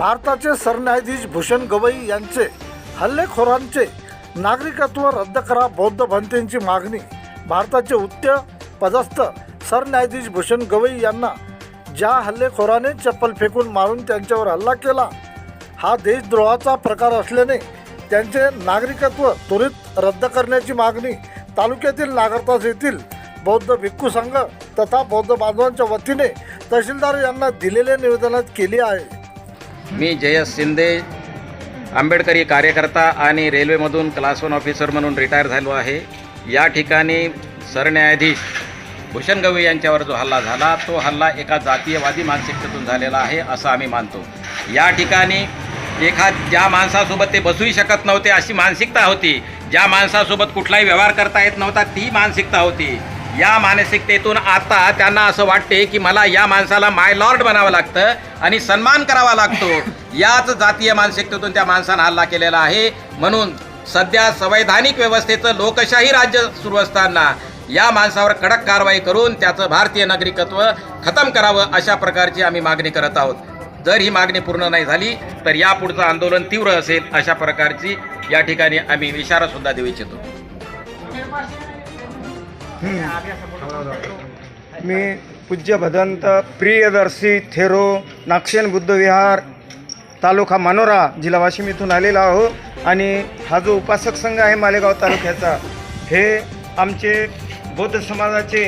भारताचे सरन्यायाधीश भूषण गवई यांचे हल्लेखोरांचे नागरिकत्व रद्द करा बौद्ध भंतेंची मागणी. भारताचे उच्च पदस्थ सरन्यायाधीश भूषण गवई यांना ज्या हल्लेखोराने चप्पल फेकून मारून त्यांच्यावर हल्ला केला हा देशद्रोहाचा प्रकार असल्याने त्यांचे नागरिकत्व त्वरित रद्द करण्याची मागणी तालुक्यातील नागरतास येथील बौद्ध भिक्खू संघ तथा बौद्ध बांधवांच्या वतीने तहसीलदार यांना दिलेल्या निवेदनात केली आहे. मी जयस शिंदे आंबेडकरी कार्यकर्ता आणि रेल्वेमधून क्लास वन ऑफिसर म्हणून रिटायर झालो आहे. या ठिकाणी सरन्यायाधीश भूषण गवई यांच्यावर जो हल्ला झाला तो हल्ला एका जातीयवादी मानसिकतेतून झालेला आहे असं आम्ही मानतो. या ठिकाणी एखाद ज्या माणसासोबत ते बसूही शकत नव्हते अशी मानसिकता होती. ज्या माणसासोबत कुठलाही व्यवहार करता येत नव्हता ती मानसिकता होती. या मानसिकतेतून आता त्यांना असं वाटते की मला या माणसाला माय लॉर्ड बनावं लागतं आणि सन्मान करावा लागतो. याच जातीय मानसिकतेतून त्या माणसानं हल्ला केलेला आहे. म्हणून सध्या संवैधानिक व्यवस्थेचं लोकशाही राज्य सुरू असताना या माणसावर कडक कारवाई करून त्याचं भारतीय नागरिकत्व खतम करावं अशा प्रकारची आम्ही मागणी करत आहोत. जर ही मागणी पूर्ण नाही झाली तर यापुढचं आंदोलन तीव्र असेल अशा प्रकारची या ठिकाणी आम्ही इशारासुद्धा देऊ इच्छितो. मी पूज्य भदंत प्रियदर्शी थेरो नागशेन बुद्धविहार तालुका मानोरा जिल्हा वाशिम इथून आलेला आहो. आणि हा जो उपासक संघ आहे मालेगाव तालुक्याचा हे आमचे बौद्ध समाजाचे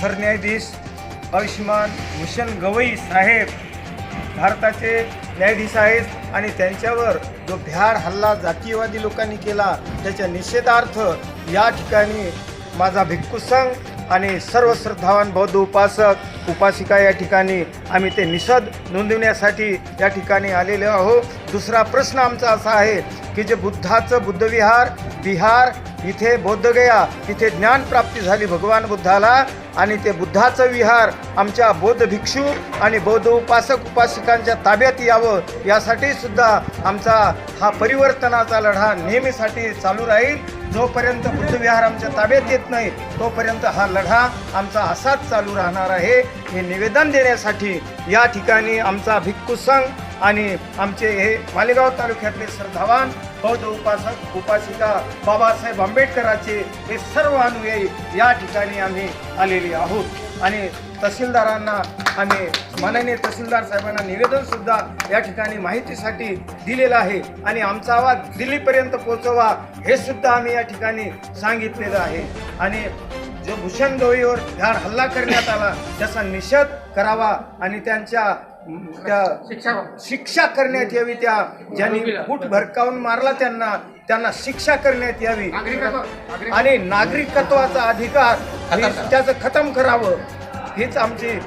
सरन्यायाधीश आयुष्मान भूषण गवई साहेब भारताचे न्यायाधीश आहेत. आणि त्यांच्यावर जो भ्याड हल्ला जातीयवादी लोकांनी केला त्याच्या निषेधार्थ या ठिकाणी माझा भिक्खू संघ आणि सर्व श्रद्धावान बौद्ध उपासक उपासिका या ठिकाणी आम्ही ते निषद नोंदवण्यासाठी या ठिकाणी आलेलो आहोत. दुसरा प्रश्न आमचा असा आहे की जे बुद्धाचं बुद्धविहार बिहार इथे बौद्धगया तिथे ज्ञानप्राप्ती झाली भगवान बुद्धाला आणि ते बुद्धाचं विहार आमच्या बौद्ध भिक्षू आणि बौद्ध उपासक उपासिकांच्या ताब्यात यावं यासाठी सुद्धा आमचा हा परिवर्तनाचा लढा नेहमीसाठी चालू राहील. जोपर्यंत बुद्धविहार आमच्या ताब्यात येत नाही तोपर्यंत हा लढा आमचा असाच चालू राहणार आहे. हे निवेदन देण्यासाठी या ठिकाणी आमचा भिक्खू संघ आणि आमचे हे मालेगाव तालुक्यातले श्रद्धावान बौद्ध उपासक उपासिका बाबासाहेब आंबेडकरांचे हे सर्व अनुयायी या ठिकाणी आम्ही आलेले आहोत. आणि तहसीलदारांना आम्ही माननीय तहसीलदार साहेबांना निवेदनसुद्धा या ठिकाणी माहितीसाठी दिलेलं आहे. आणि आमचा आवाज दिल्लीपर्यंत पोहोचवा हे सुद्धा आम्ही या ठिकाणी सांगितलेलं आहे. आणि जो भूषण गवईवर झाड हल्ला करण्यात आला त्याचा निषेध करावा आणि त्यांच्या त्या शिक्षा करण्यात यावी त्या ज्यांनी फूट भरकावून मारला त्यांना त्यांना शिक्षा करण्यात यावी. आणि नागरिकत्वाचा अधिकार त्याचं खतम करावं. हीच आमची